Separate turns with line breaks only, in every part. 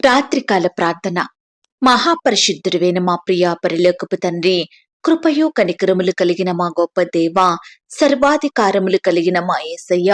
రాత్రికాల ప్రార్థన. మహాపరిశుద్ధుడివైన మా ప్రియా పరిలోకపు తండ్రి కృపయు కనికరములు కలిగిన మా గొప్ప దేవ సర్వాధికారములు కలిగిన మా ఏసయ్య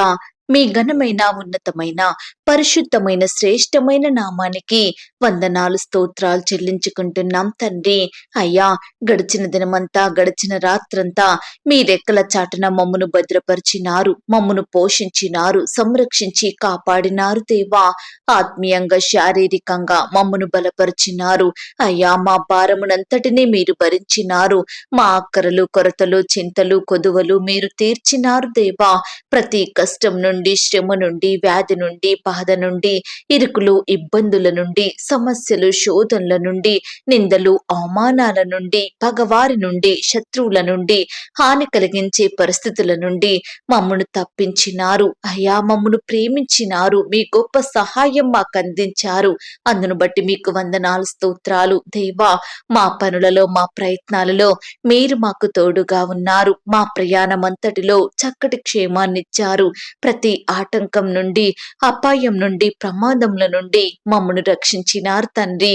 మీ ఘనమైన ఉన్నతమైన పరిశుద్ధమైన శ్రేష్టమైన నామానికి వందనాలు స్తోత్రాలు చెల్లించుకుంటున్నాం తండ్రి. అయ్యా గడిచిన దినమంతా గడిచిన రాత్రంతా మీ రెక్కల చాటన మమ్మను భద్రపరిచినారు మమ్మను పోషించినారు సంరక్షించి కాపాడినారు దేవా. ఆత్మీయంగా శారీరకంగా మమ్మను బలపరిచినారు. అయ్యా మా భారమునంతటినీ మీరు భరించినారు. మా అక్కరలు కొరతలు చింతలు కొదువలు మీరు తీర్చినారు దేవా. ప్రతి కష్టం నుండి శ్రమ నుండి వ్యాధి నుండి బాధ నుండి ఇరుకులు ఇబ్బందుల నుండి సమస్యలు శోధనల నుండి నిందలు అవమానాల నుండి పగవారి నుండి శత్రువుల నుండి హాని కలిగించే పరిస్థితుల నుండి మమ్మను తప్పించినారు. అయ్యా మమ్మను ప్రేమించినారు. మీ గొప్ప సహాయం మాకు అందించారు. అందును బట్టి మీకు వందనాలు స్తోత్రాలు. దేవా మా పనులలో మా ప్రయత్నాలలో మీరు మాకు తోడుగా ఉన్నారు. మా ప్రయాణం అంతటిలో చక్కటి క్షేమాన్నిచ్చారు. ప్రతి ఆటంకం నుండి అపాయం నుండి ప్రమాదముల నుండి మమ్మను రక్షించినారు తండ్రి.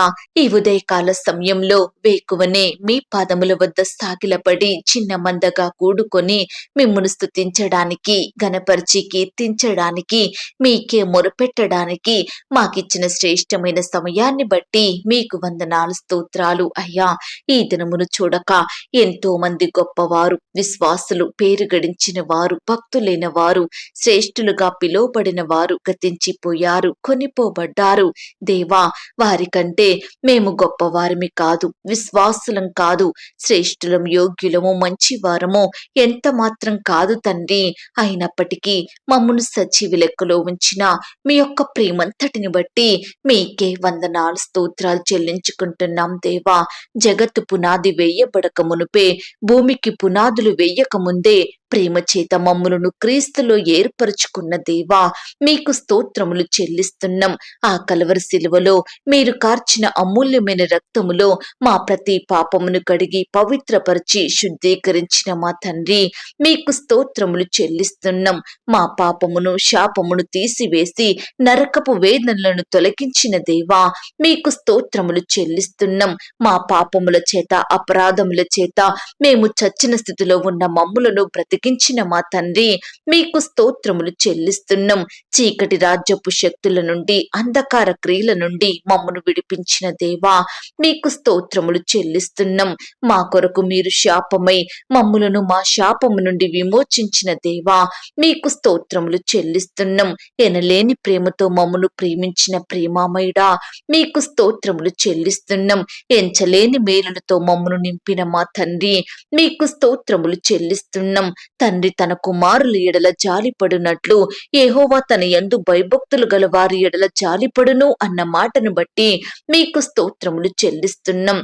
ఈ ఉదయకాల సమయంలో వేకువనే మీ పాదముల వద్ద సాగిలపడి చిన్న మందగా కూడుకొని మిమ్మును స్తుతించడానికి గణపరిచి కీర్తించడానికి మీకే మొరపెట్టడానికి మాకిచ్చిన శ్రేష్టమైన సమయాన్ని బట్టి మీకు వందనాలు స్తోత్రాలు. అయ్యా ఈ దినమును చూడక ఎంతో మంది గొప్పవారు విశ్వాసులు పేరు గడించిన వారు భక్తులైన వారు శ్రేష్ఠులుగా పిలువబడిన వారు గతించిపోయారు కొనిపోబడ్డారు. దేవా వారికంటే మేము గొప్పవారిమి కాదు విశ్వాసులం కాదు శ్రేష్ఠులం యోగ్యులము మంచివారము. ఎంత మాత్రం కాదు తండ్రి. అయినప్పటికీ మమ్మను సజీవి లెక్కలో ఉంచిన మీ యొక్క ప్రేమంతటిని బట్టి మీకే వందనాలు స్తోత్రాలు చెల్లించుకుంటున్నాం దేవా. జగత్తు పునాది వేయబడక మునుపే భూమికి పునాదులు వేయక ముందే ప్రేమ చేత మమ్ములను క్రీస్తులో ఏర్పరచుకున్న దేవా మీకు స్తోత్రములు చెల్లిస్తున్నాం. ఆ కలవరి శిలువలో మీరు కార్చిన అమూల్యమైన రక్తములో మా ప్రతి పాపమును కడిగి పవిత్రపరిచి శుద్ధీకరించిన మా తండ్రి మీకు స్తోత్రములు చెల్లిస్తున్నాం. మా పాపమును శాపమును తీసివేసి నరకపు వేదనలను తొలగించిన దేవా మీకు స్తోత్రములు చెల్లిస్తున్నాం. మా పాపముల చేత అపరాధముల చేత మేము చచ్చిన స్థితిలో ఉన్న మమ్ములను బ్రతికించిన మా తండ్రి మీకు స్తోత్రములు చెల్లిస్తున్నాం. చీకటి రాజ్యపు శక్తుల నుండి అంధకార క్రియల నుండి మమ్మను విడిపించిన దేవా మీకు స్తోత్రములు చెల్లిస్తున్నాం. మా కొరకు మీరు శాపమై మమ్ములను మా శాపము నుండి విమోచించిన దేవా మీకు స్తోత్రములు చెల్లిస్తున్నాం. ఎనలేని ప్రేమతో మమ్మను ప్రేమించిన ప్రేమామయుడా మీకు స్తోత్రములు చెల్లిస్తున్నాం. ఎంచలేని మేలులతో మమ్మను నింపిన మా తండ్రి మీకు స్తోత్రములు చెల్లిస్తున్నాం. తండ్రి తన కుమారుల ఎడల జాలిపడునట్లు ఏహోవా తన యందు భయభక్తులు గల వారి ఎడల జాలిపడును అన్న మాటను బట్టి మీకు స్తోత్రములు చెల్లిస్తున్నాం.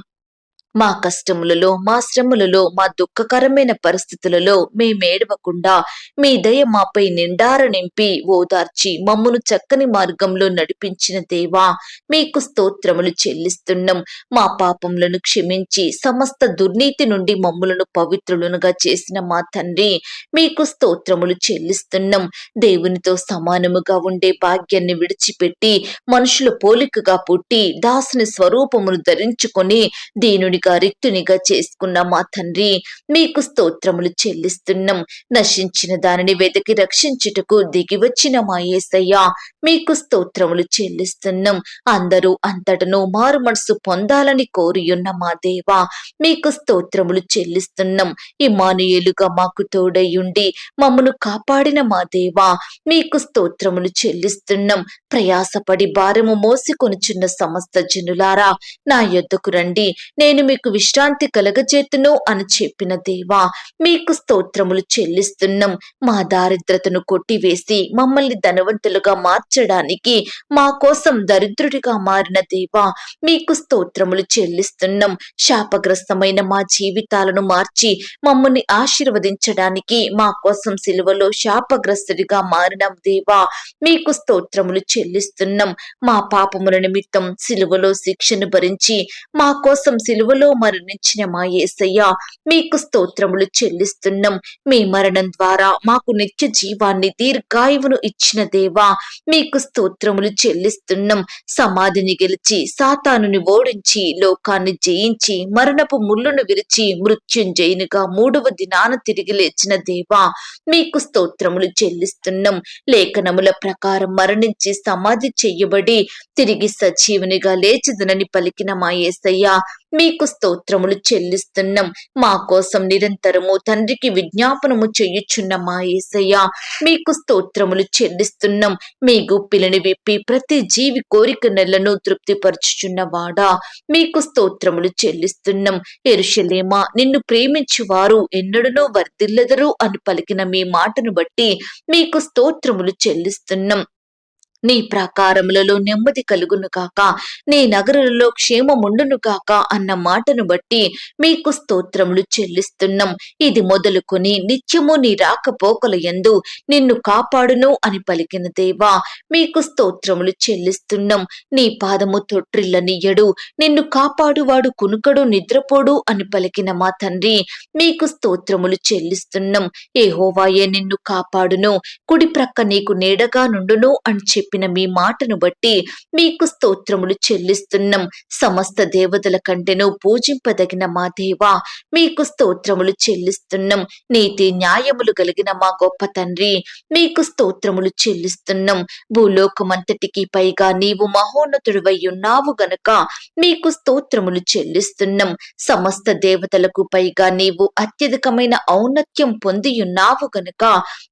మా కష్టములలో మా శ్రమలలో మా దుఃఖకరమైన పరిస్థితులలో మేమేడవకుండా మీ దయ మాపై నిండార నింపి ఓదార్చి మమ్మును చక్కని మార్గంలో నడిపించిన దేవా మీకు స్తోత్రములు చెల్లిస్తున్నాం. మా పాపములను క్షమించి సమస్త దుర్నీతి నుండి మమ్ములను పవిత్రులనుగా చేసిన మా తండ్రి మీకు స్తోత్రములు చెల్లిస్తున్నాం. దేవునితో సమానముగా ఉండే భాగ్యాన్ని విడిచిపెట్టి మనుషుల పోలికగా పుట్టి దాసుని స్వరూపమును ధరించుకొని దీనునిగా రిక్తునిగా చేసుకున్న మా తండ్రి మీకు స్తోత్రములు చెల్లిస్తున్నాం. నశించిన దానిని వెతికి రక్షించుటకు దిగి వచ్చిన మా యేసయ్య మీకు స్తోత్రములు చెల్లిస్తున్నాం. అందరూ అంతటను మారు మనసు పొందాలని కోరియున్న మా దేవా మీకు స్తోత్రములు చెల్లిస్తున్నాం. ఇమానుయేలుగా మాకు తోడయ్యుండి మమ్మను కాపాడిన మా దేవా మీకు స్తోత్రములు చెల్లిస్తున్నాం. ప్రయాసపడి భారము మోసి కొనుచున్న సమస్త జనులారా నా యొద్దకు రండి. నేను మీకు విశ్రాంతి కలగజేతును అని చెప్పిన దేవా మీకు స్తోత్రములు చెల్లిస్తున్నాం. మా దారిద్రతను కొట్టివేసి మమ్మల్ని ధనవంతులుగా మార్చడానికి మా కోసం దరిద్రుడిగా మారిన దేవా మీకు స్తోత్రములు చెల్లిస్తున్నాం. శాపగ్రస్తమైన మా జీవితాలను మార్చి మమ్మల్ని ఆశీర్వదించడానికి మా కోసం సిలువలో శాపగ్రస్తుడిగా మారిన దేవా మీకు స్తోత్రములు చెల్లిస్తున్నాం. మా పాపముల నిమిత్తం సిలువలో శిక్షను భరించి మా కోసం సిలువలో మరణించిన మా యేసయ్య మీకు స్తోత్రములు చెల్లిస్తున్నాం. మీ మరణం ద్వారా మాకు నిత్య జీవాన్ని దీర్ఘాయువును ఇచ్చిన దేవా మీకు స్తోత్రములు చెల్లిస్తున్నాం. సమాధిని గెలిచి సాతానుని ఓడించి లోకాన్ని జయించి మరణపు ముళ్ళును విరిచి మృత్యుంజయునిగా మూడవ దినాన తిరిగి లేచిన దేవా మీకు స్తోత్రములు చెల్లిస్తున్నాం. లేఖనముల ప్రకారం మరణించి సమాధి చెయ్యబడి తిరిగి సజీవునిగా లేచిదనని పలికిన మా యేసయ్య మీకు స్తోత్రములు చెల్లిస్తున్నాం. మా కోసం నిరంతరము తండ్రికి విజ్ఞాపనము చేయుచున్న మా ఏసయ్య మీకు స్తోత్రములు చెల్లిస్తున్నాం. మీ గుప్పిలను విప్పి ప్రతి జీవి కోరిక నెలను తృప్తిపరచుచున్నవాడా మీకు స్తోత్రములు చెల్లిస్తున్నాం. ఎరుషలేమా నిన్ను ప్రేమించువారు ఎన్నడనూ వర్దిల్లదరు అని పలికిన మీ మాటను బట్టి మీకు స్తోత్రములు చెల్లిస్తున్నాం. నీ ప్రాకారములలో నెమ్మది కలుగును కాక నీ నగరులలో క్షేమముండును కాక అన్న మాటను బట్టి మీకు స్తోత్రములు చెల్లిస్తున్నాం. ఇది మొదలుకొని నిత్యము నీ రాకపోకల యందు నిన్ను కాపాడును అని పలికిన దేవా మీకు స్తోత్రములు చెల్లిస్తున్నాం. నీ పాదము తొట్రిల్లనియ్యడు నిన్ను కాపాడువాడు కునుకడు నిద్రపోడు అని పలికిన మా తండ్రి మీకు స్తోత్రములు చెల్లిస్తున్నాం. ఏ హోవాయే నిన్ను కాపాడును కుడి ప్రక్క నీకు నీడగా నుండును అని చెప్పిన మీ మాటను బట్టి మీకు స్తోత్రములు చెల్లిస్తున్నాం. సమస్త దేవతల కంటేను పూజింపదగిన మా దేవా మీకు స్తోత్రములు చెల్లిస్తున్నాం. నీతి న్యాయములు కలిగిన మా గొప్ప తండ్రి మీకు స్తోత్రములు చెల్లిస్తున్నాం. భూలోకమంతటికి పైగా నీవు మహోన్నతుడివై ఉన్నావు గనక మీకు స్తోత్రములు చెల్లిస్తున్నాం. సమస్త దేవతలకు పైగా నీవు అత్యధికమైన ఔన్నత్యం పొందియున్నావు గనుక గనక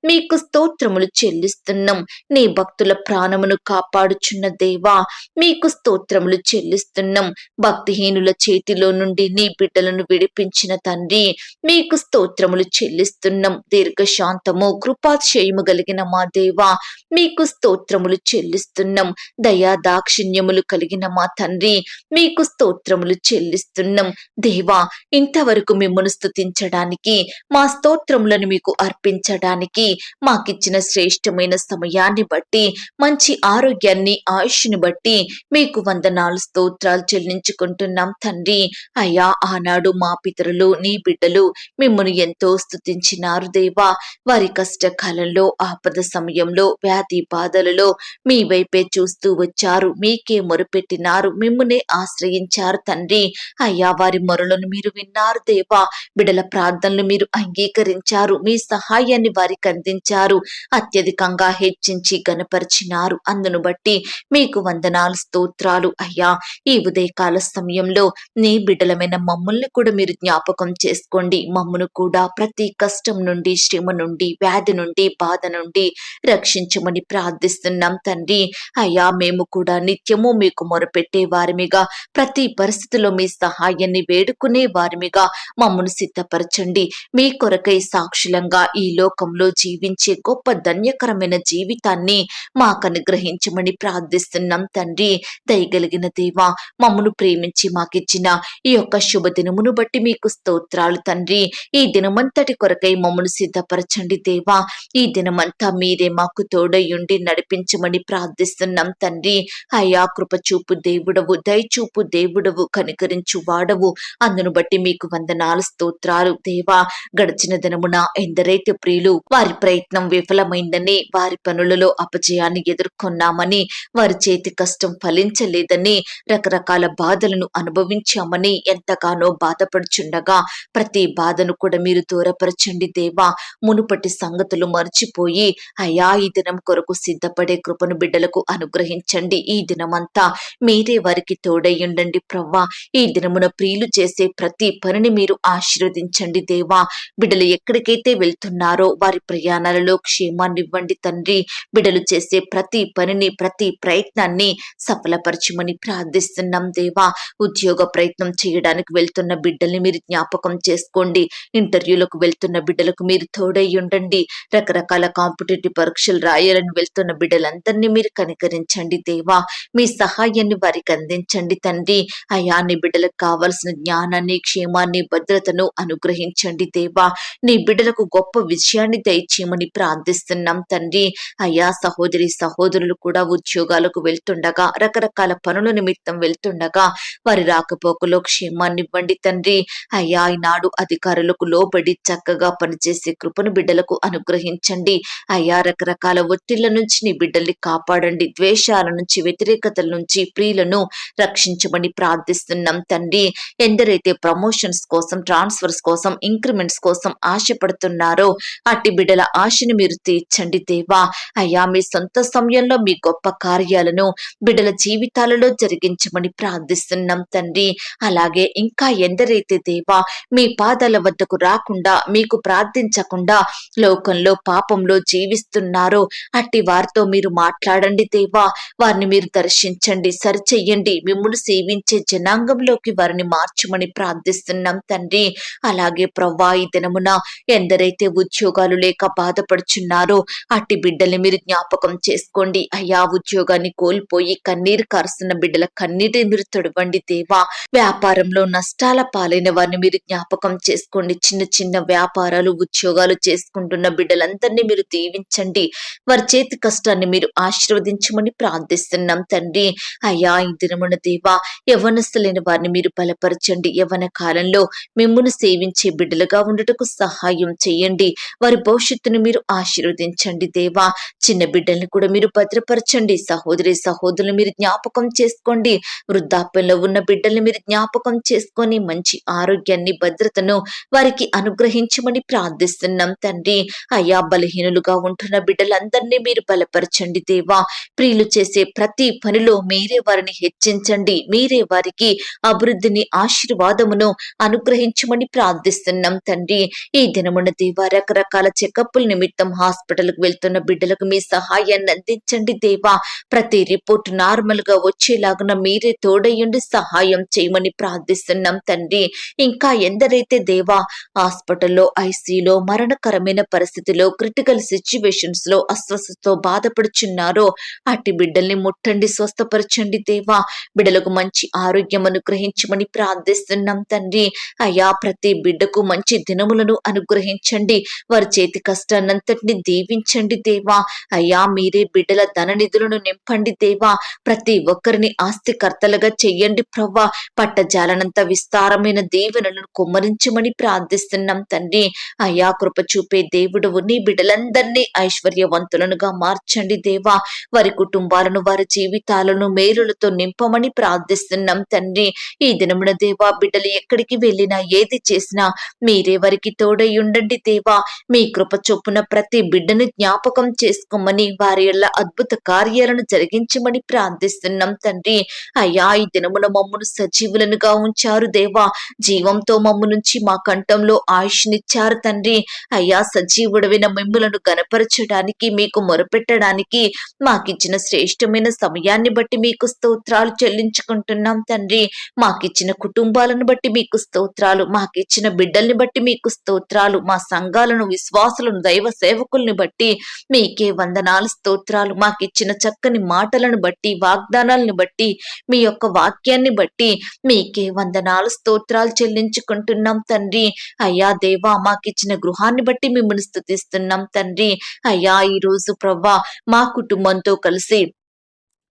మీకు స్తోత్రములు చెల్లిస్తున్నాం. నీ భక్తుల ప్రాణమును కాపాడుచున్న దేవా మీకు స్తోత్రములు చెల్లిస్తున్నాం. భక్తిహీనుల చేతిలో నుండి నీ బిడ్డలను విడిపించిన తండ్రి మీకు స్తోత్రములు చెల్లిస్తున్నాం. దీర్ఘశాంతము కృపాశయము కలిగిన మా దేవా మీకు స్తోత్రములు చెల్లిస్తున్నాం. దయా దాక్షిణ్యములు కలిగిన మా తండ్రి మీకు స్తోత్రములు చెల్లిస్తున్నాం. దేవా ఇంతవరకు మిమ్మను స్తుతించడానికి మా స్తోత్రములను మీకు అర్పించడానికి మాకిచ్చిన శ్రేష్టమైన సమయాన్ని బట్టి మంచి మంచి ఆరోగ్యాన్ని ఆయుష్ని బట్టి మీకు వందనాలు స్తోత్రాలు చెల్లించుకుంటున్నాం తండ్రి. అయ్యా ఆనాడు మా పితరులు నీ బిడ్డలు మిమ్మల్ని ఎంతో స్తుతించినారు దేవా. వారి కష్టకాలంలో ఆపద సమయంలో వ్యాధి బాధలలో మీ వైపే చూస్తూ వచ్చారు. మీకే మొరుపెట్టినారు మిమ్మునే ఆశ్రయించారు తండ్రి. అయ్యా వారి మొరలను మీరు విన్నారు దేవా. బిడల ప్రార్థనలు మీరు అంగీకరించారు మీ సహాయాన్ని వారికి అందించారు. అత్యధికంగా హెచ్చించి గనపరిచినారు అందును బట్టి మీకు వందనాలు స్తోత్రాలు. అయ్యా ఈ ఉదయకాల సమయంలో నీ బిడ్డలమైన మమ్మల్ని కూడా మీరు జ్ఞాపకం చేసుకోండి. మమ్మను కూడా ప్రతి కష్టం నుండి శ్రమ నుండి వ్యాధి నుండి బాధ నుండి రక్షించమని ప్రార్థిస్తున్నాం తండ్రి. అయ్యా మేము కూడా నిత్యము మీకు మొరపెట్టే వారిమిగా ప్రతి పరిస్థితిలో మీ సహాయాన్ని వేడుకునే వారిమిగా మమ్మను సిద్ధపరచండి. మీ కొరకై సాక్షులంగా ఈ లోకంలో జీవించే గొప్ప ధన్యకరమైన జీవితాన్ని మాకు అనుగ్రహించమని ప్రార్థిస్తున్నాం తండ్రి. దయగలిగిన దేవా మమ్మను ప్రేమించి మాకిచ్చిన ఈ యొక్క శుభదినమును బట్టి మీకు స్తోత్రాలు తండ్రి. ఈ దినమంతటి కొరకై మమ్మను సిద్ధపరచండి దేవా. ఈ దినమంతా మీరే మాకు తోడయుండి నడిపించమని ప్రార్థిస్తున్నాం తండ్రి. అయా కృపచూపు దేవుడవు దయచూపు దేవుడవు కనికరించు వాడవు. అందును బట్టి మీకు వందనాలు స్తోత్రాలు దేవా. గడిచిన దినమున ఎందరైతే ప్రియులు వారి ప్రయత్నం విఫలమైందని వారి పనులలో అపజయాన్ని ఎదుర్కొన్నామని వారి చేతి కష్టం ఫలించలేదని రకరకాల బాధలను అనుభవించామని ఎంతగానో బాధపడుచుండగా ప్రతి బాధను కూడా మీరు దూరపరచండి దేవా. మునుపటి సంగతులు మర్చిపోయి అయా ఈ దినం కొరకు సిద్ధపడే కృపను బిడ్డలకు అనుగ్రహించండి ఈ దినమంతా. మీరే వారికి తోడయ్యుండండి ప్రవ్వా. ఈ దినమున ప్రియులు చేసే ప్రతి పనిని మీరు ఆశీర్వదించండి దేవా. బిడ్డలు ఎక్కడికైతే వెళ్తున్నారో వారి ప్రయాణాలలో క్షేమాన్నివ్వండి తండ్రి. బిడ్డలు చేసే ప్రతి ప్రతి పనిని ప్రతి ప్రయత్నాన్ని సఫలపరచమని ప్రార్థిస్తున్నాం దేవా. ఉద్యోగ ప్రయత్నం చేయడానికి వెళ్తున్న బిడ్డల్ని మీరు జ్ఞాపకం చేసుకోండి. ఇంటర్వ్యూలకు వెళ్తున్న బిడ్డలకు మీరు తోడై ఉండండి. రకరకాల కాంపిటేటివ్ పరీక్షలు రాయాలని వెళ్తున్న బిడ్డలందరినీ మీరు కనికరించండి దేవా. మీ సహాయాన్ని వారికి అందించండి తండ్రి. అయా నీ బిడ్డలకు కావలసిన జ్ఞానాన్ని క్షేమాన్ని భద్రతను అనుగ్రహించండి దేవా. నీ బిడ్డలకు గొప్ప విజయాన్ని దయచేయమని ప్రార్థిస్తున్నాం తండ్రి. అయా సహోదరి సహోదరులు కూడా ఉద్యోగాలకు వెళ్తుండగా రకరకాల పనుల నిమిత్తం వెళ్తుండగా వారి రాకపోకలో క్షేమాన్నివ్వండి తండ్రి. అయ్యా ఈనాడు అధికారులకు లోబడి చక్కగా పనిచేసే కృపను బిడ్డలకు అనుగ్రహించండి. అయ్యా రకరకాల ఒత్తిళ్ళ నుంచి నీ బిడ్డల్ని కాపాడండి. ద్వేషాల నుంచి వ్యతిరేకతల నుంచి ప్రియులను రక్షించమని ప్రార్థిస్తున్నాం తండ్రి. ఎందరైతే ప్రమోషన్స్ కోసం ట్రాన్స్ఫర్స్ కోసం ఇంక్రిమెంట్స్ కోసం ఆశపడుతున్నారో అట్టి బిడ్డల ఆశను మీరు తీర్చండి దేవా. అయ్యా మీ సొంత సమయంలో మీ గొప్ప కార్యాలను బిడ్డల జీవితాలలో జరిగించమని ప్రార్థిస్తున్నాం తండ్రి. అలాగే ఇంకా ఎందరైతే దేవా మీ పాదాల వద్దకు రాకుండా మీకు ప్రార్థించకుండా లోకంలో పాపంలో జీవిస్తున్నారో అట్టి వారితో మీరు మాట్లాడండి దేవా. వారిని మీరు దర్శించండి సరిచెయ్యండి. మిమ్మల్ని సేవించే జనాంగంలోకి వారిని మార్చమని ప్రార్థిస్తున్నాం తండ్రి. అలాగే ప్రవ్వా ఈ దినమున ఎందరైతే ఉద్యోగాలు లేక బాధపడుచున్నారో అట్టి బిడ్డల్ని మీరు జ్ఞాపకం చేసుకోండి అయ్యా ఉద్యోగాన్ని కోల్పోయి కన్నీరు కారుస్తున్న బిడ్డల కన్నీటిని మీరు తొడవండి దేవా. వ్యాపారంలో నష్టాల పాలైన వారిని మీరు జ్ఞాపకం చేసుకోండి. చిన్న చిన్న వ్యాపారాలు ఉద్యోగాలు చేసుకుంటున్న బిడ్డలందరినీ మీరు దీవించండి. వారి చేతి కష్టాన్ని మీరు ఆశీర్వదించమని ప్రార్థిస్తున్నాం తండ్రి. అయ్యా ఈ దినమున దేవా యవనస్తులైన వారిని మీరు బలపరచండి. యవన కాలంలో మిమ్మల్ని సేవించే బిడ్డలుగా ఉండటకు సహాయం చేయండి. వారి భవిష్యత్తును మీరు ఆశీర్వదించండి దేవా. చిన్న బిడ్డల్ని కూడా మీరు భద్రపరచండి. సహోదరి సహోదరులు మీరు జ్ఞాపకం చేసుకోండి. వృద్ధాప్యంలో ఉన్న బిడ్డల్ని మీరు జ్ఞాపకం చేసుకొని మంచి ఆరోగ్యాన్ని భద్రతను వారికి అనుగ్రహించమని ప్రార్థిస్తున్నాం తండ్రి. అయ్యా బలహీనులుగా ఉంటున్న బిడ్డలందరినీ మీరు బలపరచండి దేవా. ప్రియులు చేసే ప్రతి పనిలో మీరే వారిని హెచ్చించండి. మీరే వారికి అభివృద్ధిని ఆశీర్వాదమును అనుగ్రహించమని ప్రార్థిస్తున్నాం తండ్రి. ఈ దినమున దేవా రకరకాల చెకప్పుల నిమిత్తం హాస్పిటల్కు వెళ్తున్న బిడ్డలకు మీ సహాయాన్ని అందించండి దేవా. ప్రతి రిపోర్ట్ నార్మల్గా వచ్చేలాగున మీరే తోడయ్యండి సహాయం చేయమని ప్రార్థిస్తున్నాం తండ్రి. ఇంకా ఎందరైతే దేవా హాస్పిటల్లో ఐసీలో మరణకరమైన పరిస్థితిలో క్రిటికల్ సిచ్యువేషన్స్లో అస్వస్థతో బాధపడుచున్నారో అట్టి బిడ్డల్ని ముట్టండి స్వస్థపరచండి దేవా. బిడ్డలకు మంచి ఆరోగ్యం అనుగ్రహించమని ప్రార్థిస్తున్నాం తండ్రి. అయ్యా ప్రతి బిడ్డకు మంచి దినములను అనుగ్రహించండి. వారి చేతి కష్టాన్నంతటిని దీవించండి దేవా. అయ్యా మీరే బిడ్డల ధన నిధులను నింపండి దేవా. ప్రతి ఒక్కరిని ఆస్తికర్తలుగా చెయ్యండి ప్రవ్వా. పట్టజాలనంత విస్తారమైన దీవెనలను కుమ్మరించమని ప్రార్థిస్తున్నాం తండ్రి. అయా కృప చూపే దేవుడు నీ బిడ్డలందరినీ ఐశ్వర్యవంతులనుగా మార్చండి దేవా. వారి కుటుంబాలను వారి జీవితాలను మేలులతో నింపమని ప్రార్థిస్తున్నాం తండ్రి. ఈ దినమున దేవా బిడ్డలు ఎక్కడికి వెళ్ళినా ఏది చేసినా మీరే వారికి తోడై ఉండండి దేవా. మీ కృప చొప్పున ప్రతి బిడ్డను జ్ఞాపకం చేసుకోమని వారి అద్భుత కార్యాలను జరిగించమని ప్రార్థిస్తున్నాం తండ్రి. అయ్యా ఈ దినమున మమ్మను సజీవులనుగా ఉంచారు దేవా. జీవంతో మమ్ము నుంచి మా కంఠంలో ఆయుష్నిచ్చారు తండ్రి. అయ్యా సజీవుడైన మిమ్ములను గనపరచడానికి మీకు మొరపెట్టడానికి మాకిచ్చిన శ్రేష్టమైన సమయాన్ని బట్టి మీకు స్తోత్రాలు చెల్లించుకుంటున్నాం తండ్రి. మాకిచ్చిన కుటుంబాలను బట్టి మీకు స్తోత్రాలు మాకిచ్చిన బిడ్డల్ని బట్టి మీకు స్తోత్రాలు మా సంఘాలను విశ్వాసులను దైవ సేవకుల్ని బట్టి మీకే వందనాలు స్తోత్రాలు మాకిచ్చిన చక్కని మాటలను బట్టి వాగ్దానాలను బట్టి మీ యొక్క వాక్యాన్ని బట్టి మీకే వందనాలు స్తోత్రాలు చెల్లించుకుంటున్నాం తండ్రి. అయ్యా దేవా మాకిచ్చిన గృహాన్ని బట్టి మిమ్మల్ని స్థుతిస్తున్నాం తండ్రి. అయ్యా ఈ రోజు ప్రవ్వా మా కుటుంబంతో కలిసి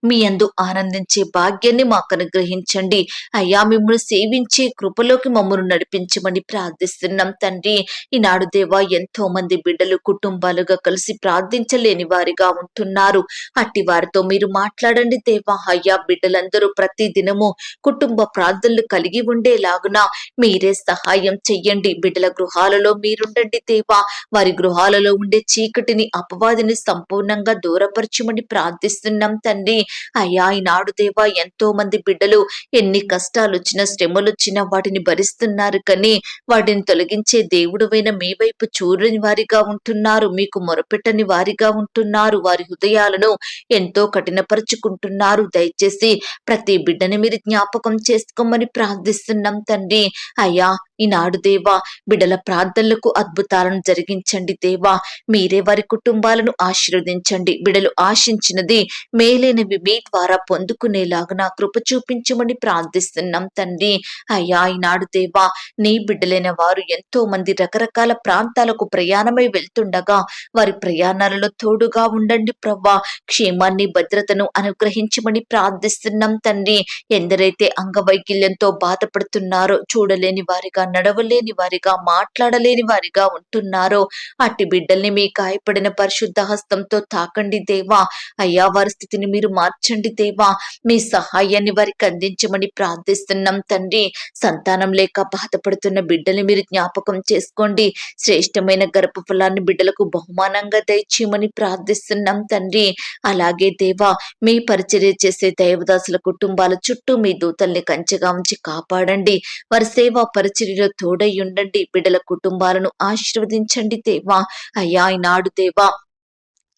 మీ అందు ఆనందించే భాగ్యాన్ని మాకు అనుగ్రహించండి. అయ్యా మిమ్మల్ని సేవించే కృపలోకి మమ్మల్ని నడిపించమని ప్రార్థిస్తున్నాం తండ్రి. ఈనాడు దేవా ఎంతో మంది బిడ్డలు కుటుంబాలుగా కలిసి ప్రార్థించలేని వారిగా ఉంటున్నారు. అట్టి వారితో మీరు మాట్లాడండి దేవా. అయ్యా బిడ్డలందరూ ప్రతి దినము కుటుంబ ప్రార్థనలు కలిగి ఉండేలాగున మీరే సహాయం చెయ్యండి. బిడ్డల గృహాలలో మీరుండండి దేవా. వారి గృహాలలో ఉండే చీకటిని అపవాదిని సంపూర్ణంగా దూరపరచమని ప్రార్థిస్తున్నాం తండ్రి. అయ్యా ఈనాడు దేవా ఎంతో మంది బిడ్డలు ఎన్ని కష్టాలు వచ్చినా శ్రమలు వచ్చినా వాటిని భరిస్తున్నారు కానీ వాటిని తొలగించే దేవుడువైన మీ వైపు చూడని వారిగా ఉంటున్నారు మీకు మొరపెట్టని వారిగా ఉంటున్నారు వారి హృదయాలను ఎంతో కఠినపరుచుకుంటున్నారు. దయచేసి ప్రతి బిడ్డని మీరు జ్ఞాపకం చేసుకోమని ప్రార్థిస్తున్నాం తండ్రి. అయ్యా ఈనాడు దేవా బిడ్డల ప్రార్థనలకు అద్భుతాలను జరిగించండి దేవా. మీరే వారి కుటుంబాలను ఆశీర్వదించండి. బిడలు ఆశించినది మేలైనవి మీ ద్వారా పొందుకునేలాగా నా కృప చూపించమని ప్రార్థిస్తున్నాం తండ్రి. అయ్యా ఈనాడు దేవా నీ బిడ్డలైన వారు ఎంతో మంది రకరకాల ప్రాంతాలకు ప్రయాణమై వెళ్తుండగా వారి ప్రయాణాలలో తోడుగా ఉండండి ప్రవ్వా. క్షేమాన్ని భద్రతను అనుగ్రహించమని ప్రార్థిస్తున్నాం తండ్రి. ఎందరైతే అంగవైకల్యంతో బాధపడుతున్నారో చూడలేని వారిగా నడవలేని వారిగా మాట్లాడలేని వారిగా ఉంటున్నారో అట్టి బిడ్డల్ని మీ గాయపడిన పరిశుద్ధ హస్తంతో తాకండి దేవా. అయ్యా వారి స్థితిని మీరు మార్చండి దేవా. మీ సహాయాన్ని వారికి అందించమని ప్రార్థిస్తున్నాం తండ్రి. సంతానం లేక బాధపడుతున్న బిడ్డల్ని మీరు జ్ఞాపకం చేసుకోండి. శ్రేష్టమైన గర్భఫలాన్ని బిడ్డలకు బహుమానంగా దయచేయమని ప్రార్థిస్తున్నాం తండ్రి. అలాగే దేవా మీ పరిచర్య చేసే దైవదాసుల కుటుంబాల చుట్టూ మీ దూతల్ని కంచెగా ఉంచి కాపాడండి. వారి సేవా పరిచర్యలో తోడై ఉండండి. బిడ్డల కుటుంబాలను ఆశీర్వదించండి దేవా. అయ్యా ఈనాడు దేవా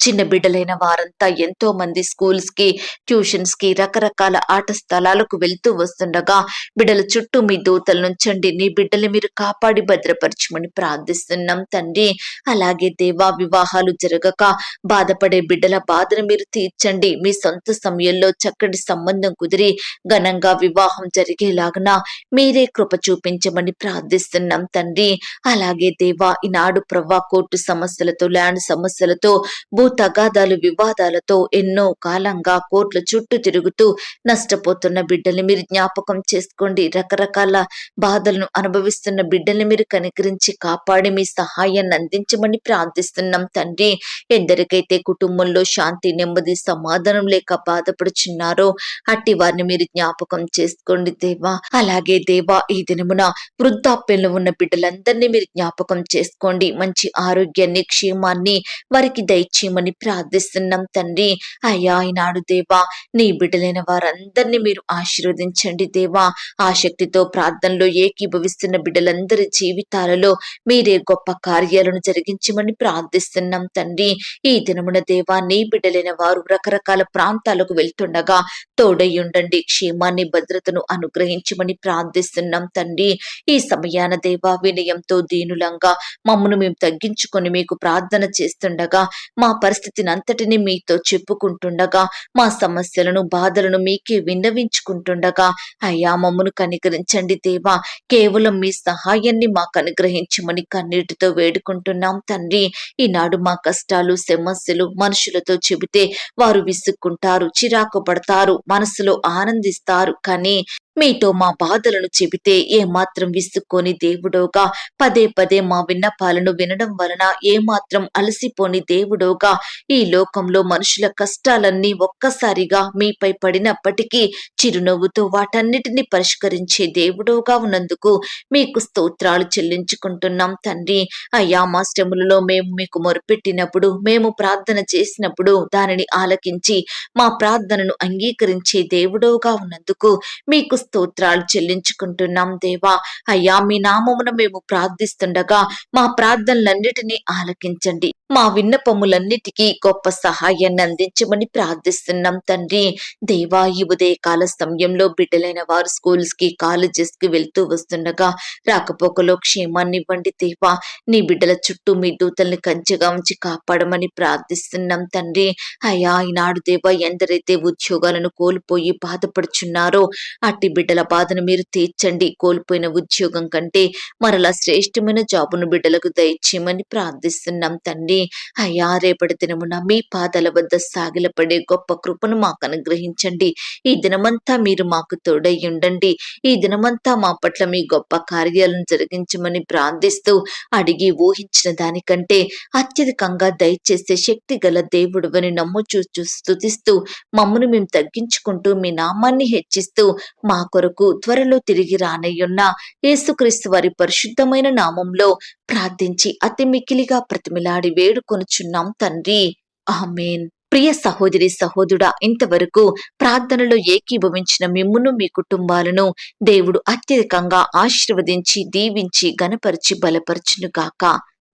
చిన్న బిడ్డలైన వారంతా ఎంతో మంది స్కూల్స్కి ట్యూషన్స్కి రకరకాల ఆట స్థలాలకు వెళ్తూ వస్తుండగా బిడ్డల చుట్టూ మీ దూతలు నుంచండి నీ బిడ్డలు మీరు కాపాడి భద్రపరచమని ప్రార్థిస్తున్నాం తండ్రి. అలాగే దేవా వివాహాలు జరగక బాధపడే బిడ్డల బాధను మీరు తీర్చండి. మీ సొంత సమయంలో చక్కటి సంబంధం కుదిరి ఘనంగా వివాహం జరిగేలాగన మీరే కృప చూపించమని ప్రార్థిస్తున్నాం తండ్రి. అలాగే దేవా ఈనాడు ప్రవ్వా కోర్టు సమస్యలతో ల్యాండ్ సమస్యలతో భూ తగాదాలు వివాదాలతో ఎన్నో కాలంగా కోర్టుల చుట్టూ తిరుగుతూ నష్టపోతున్న బిడ్డల్ని మీరు జ్ఞాపకం చేసుకోండి. రకరకాల బాధలను అనుభవిస్తున్న బిడ్డల్ని మీరు కనికరించి కాపాడి మీ సహాయాన్ని అందించమని ప్రార్థిస్తున్నాం తండ్రి. ఎందరికైతే కుటుంబంలో శాంతి నెమ్మది సమాధానం లేక బాధపడుచున్నారో అట్టి వారిని మీరు జ్ఞాపకం చేసుకోండి దేవా. అలాగే దేవా ఈ దినమున వృద్ధాప్యంలో ఉన్న బిడ్డలందరినీ మీరు జ్ఞాపకం చేసుకోండి. మంచి ఆరోగ్యాన్ని క్షేమాన్ని వారికి దయచేయమని ప్రార్థిస్తున్నాం తండ్రి. అయ్యా ఈనాడు దేవా నీ బిడ్డలైన వారందరినీ మీరు ఆశీర్వదించండి దేవా. ఆసక్తితో ప్రార్థనలో ఏకీభవిస్తున్న బిడ్డలందరి జీవితాలలో మీరే గొప్ప కార్యాలను జరిగించమని ప్రార్థిస్తున్నాం తండ్రి. ఈ దినమున దేవా నీ బిడ్డలైన వారు రకరకాల ప్రాంతాలకు వెళ్తుండగా తోడయ్యుండండి క్షేమాన్ని భద్రతను అనుగ్రహించమని ప్రార్థిస్తున్నాం తండ్రి. ఈ సమయాన దేవా వినయంతో దీనులంగా మమ్మను మేము తగ్గించుకొని మీకు ప్రార్థన చేస్తుండగా మా పరిస్థితిని అంతటిని మీతో చెప్పుకుంటుండగా మా సమస్యలను బాధలను మీకే విన్నవించుకుంటుండగా అయ్యా మమ్మను కనికరించండి దేవా. కేవలం మీ సహాయాన్ని మాకు అనుగ్రహించమని కన్నీటితో వేడుకుంటున్నాం తండ్రి. ఈనాడు మా కష్టాలు సమస్యలు మనుషులతో చెబితే వారు విసుక్కుంటారు చిరాకు పడతారు మనసులో ఆనందిస్తారు. కానీ మీతో మా బాధలను చెబితే ఏమాత్రం విసుక్కోని దేవుడోగా. పదే పదే మా విన్నపాలను వినడం వలన ఏమాత్రం అలసిపోని దేవుడోగా. ఈ లోకంలో మనుషుల కష్టాలన్నీ ఒక్కసారిగా మీపై పడినప్పటికీ చిరునవ్వుతో వాటన్నిటిని పరిష్కరించే దేవుడోగా ఉన్నందుకు మీకు స్తోత్రాలు చెల్లించుకుంటున్నాం తండ్రి. అయ్యా మా శ్రమలలో మేము మీకు మొరుపెట్టినప్పుడు మేము ప్రార్థన చేసినప్పుడు దానిని ఆలకించి మా ప్రార్థనను అంగీకరించే దేవుడోగా ఉన్నందుకు మీకు స్తోత్రాలు చెల్లించుకుంటున్నాం దేవా. అయ్యా మీ నామమున మేము ప్రార్థిస్తుండగా మా ప్రార్థనలన్నిటినీ ఆలకించండి. మా విన్నపములన్నిటికీ గొప్ప సహాయాన్ని అందించమని ప్రార్థిస్తున్నాం తండ్రి. దేవా ఈ ఉదయకాల సమయంలో బిడ్డలైన వారు స్కూల్స్కి కాలేజెస్కి వెళ్తూ వస్తుండగా రాకపోకలో క్షేమాన్ని ఇవ్వండి దేవా. నీ బిడ్డల చుట్టూ మీ దూతల్ని కంచెగా ఉంచి కాపాడమని ప్రార్థిస్తున్నాం తండ్రి. అయ్యా ఈనాడు దేవా ఎందరైతే ఉద్యోగాలను కోల్పోయి బాధపడుచున్నారో అట్టి బిడ్డల బాధను మీరు తీర్చండి. కోల్పోయిన ఉద్యోగం కంటే మరలా శ్రేష్టమైన జాబును బిడ్డలకు దయచేయమని ప్రార్థిస్తున్నాం తండ్రి. అయ్యా రేపటి దినమున మీ పాదాల వద్ద సాగిలపడే గొప్ప కృపను మాకు అనుగ్రహించండి. ఈ దినమంతా మీరు మాకు తోడై ఉండండి. ఈ దినమంతా మా పట్ల మీ గొప్ప కార్యాలను జరిగించమని ప్రార్థిస్తూ అడిగి ఊహించిన దానికంటే అత్యధికంగా దయచేసే శక్తి గల దేవుడువని నమ్ముచూ స్థుతిస్తూ మమ్మను మేము తగ్గించుకుంటూ మీ నామాన్ని హెచ్చిస్తూ మా కొరకు త్వరలో తిరిగి రానయ్యున్న యేసుక్రీస్తు వారి పరిశుద్ధమైన నామంలో ప్రార్థించి అతి మిక్కిలిగా ప్రతిమిలాడి వేడుకొనుచున్నాం తండ్రి. ఆమెన్. ప్రియ సహోదరి సహోదరుడా ఇంతవరకు ప్రార్థనలో ఏకీభవించిన మిమ్మును మీ కుటుంబాలను దేవుడు అత్యధికంగా ఆశీర్వదించి దీవించి గనపరిచి బలపరచును గాక.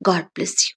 God bless you.